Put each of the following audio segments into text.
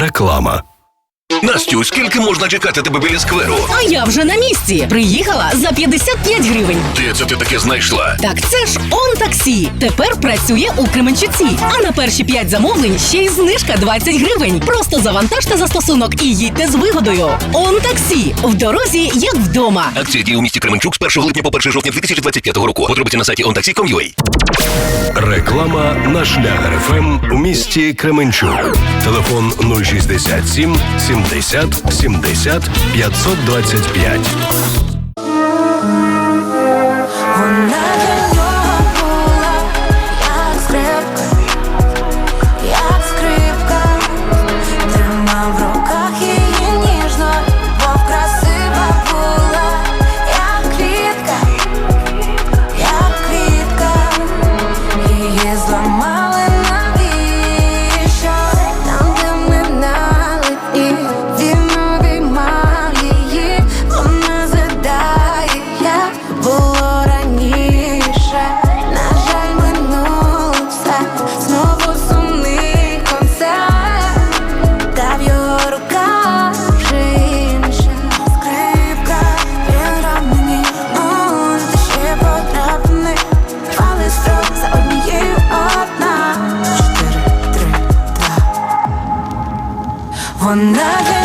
Реклама. Настю, скільки можна чекати тебе біля скверу? А я вже на місці. Приїхала за 55 гривень. Де це ти таке знайшла? Так це ж он таксі. Тепер працює у Кременчуці. А на перші 5 замовлень ще й знижка 20 гривень. Просто завантажте застосунок і їдьте з вигодою. Он таксі. В дорозі, як вдома. Акція діє у місті Кременчук з 1 липня по 1 жовтня 2025 року. Подробиці на сайті ontaxi.com.ua. Реклама на шлях РФМ у місті Кременчук. Телефон 067 70 70 525. 원나가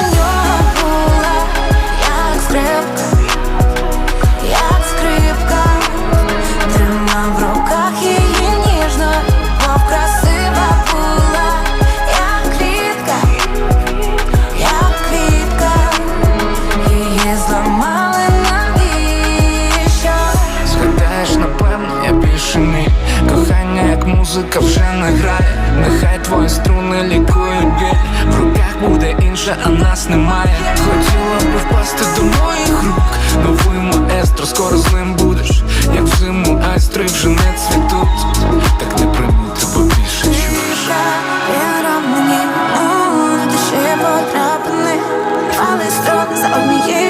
музика вже не грає, нехай твої струни лікують біль. В руках буде інша, а нас немає. Хотіла би впасти до моїх рук, новий маестро, скоро з ним будеш. Як зиму айстри вже не цвітуть, так не прийму тебе більше чужа Віра мені, у ще потрапини, але строк за однією